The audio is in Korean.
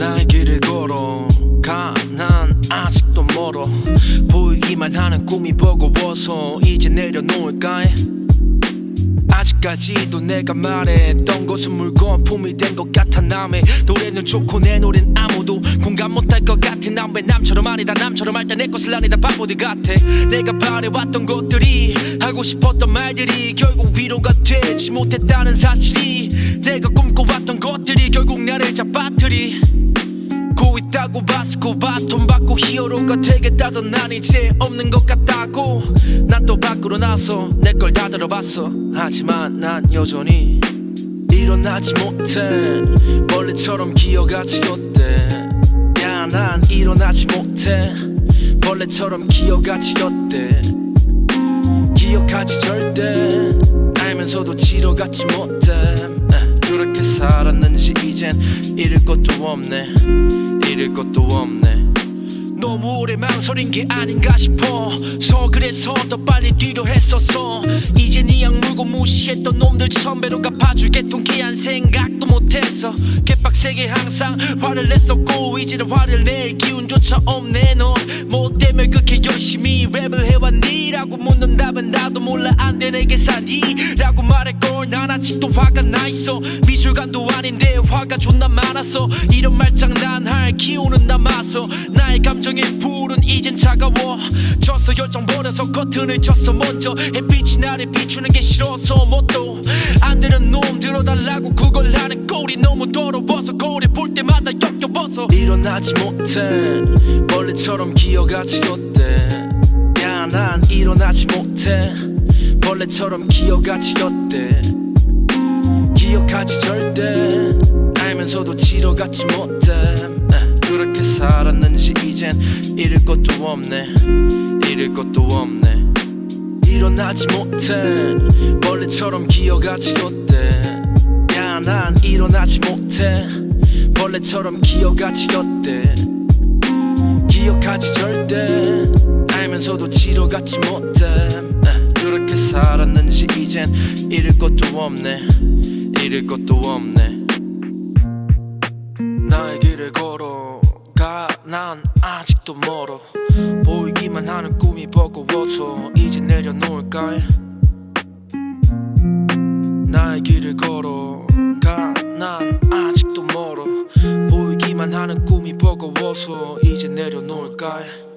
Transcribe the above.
나의 길을 걸어가 난 아직도 멀어 보이기만 하는 꿈이 버거워서 이제 내려놓을까 해 아직까지도 내가 말했던 것은 물건품이 된 것 같아 남의 노래는 좋고 내 노래는 아무도 공감 못할 것 같아. 남의 남처럼 아니다? 남처럼 할 때 내 것을 아니다. 바보들 같아. 내가 바래왔던 것들이 하고 싶었던 말들이 결국 위로가 되지 못했다는 사실이 내가 꿈꿔왔던 것들이 결국 나를 잡아뜨리 고 있다고 봤고 바톤 받고 히어로가 되겠다던 난 이제 없는 것 같다고. 난 또 밖으로 나서 내 걸 다 들어봤어. 하지만 난 여전히 일어나지 못해. 벌레처럼 기어가지 어때 야 난 일어나지 못해. 벌레처럼 기어가지 어때 기억하지 절대. 알면서도 지러가지 못해. 에, 그렇게 살았는지 이젠 잃을 것도 없네 잃을 것도 없네. 너무 오래 망설인 게 아닌가 싶어 서 그래서 더 빨리 뛰려 했었어. 이제 네 악물고 무시했던 놈들 선배로 갚아줄게 통쾌한 생각도 못했어. 개빡세게 항상 화를 냈었고 이제는 화를 낼 기운조차 없네 넌뭐 때문에 그렇게 열심히 몰라 안 되네 계산이 라고 말할걸. 난 아직도 화가 나 있어. 미술관도 아닌데 화가 존나 많았어 이런 말장난할 기운은 남아서. 나의 감정의 불은 이젠 차가워. 졌어 열정 버려서 커튼을 쳤어. 먼저 햇빛이 나를 비추는 게 싫어서 뭣도 안 되는 놈 들어달라고 그걸 하는 꼴이 너무 더러워서 거울에 볼 때마다 역겨워서. 일어나지 못해. 벌레처럼 기어가지 어때? 야난 일어나지 못해 벌레처럼 기어가지 어때 기억하지 절대. 알면서도 못해 에, 그렇게 살았는지 이젠 잃을 것도 없네. 잃을 것도 없네. 일어나지 못해. 벌레처럼 기어가지 어때 야난 일어나지 못해. 벌레처럼 기어가지 어때 기억하지 절대. 알면서도 그렇게 살았는지 이젠 잃을 것도 없네. 잃을 것도 없네. 나의 길을 걸어가. 난 아직도 멀어. 보이기만 하는 꿈이 버거워서 이제 내려놓을까 해. 나의 길을 걸어가. 난 아직도 멀어. 보이기만 하는 꿈이 버거워서 이제 내려놓을까 해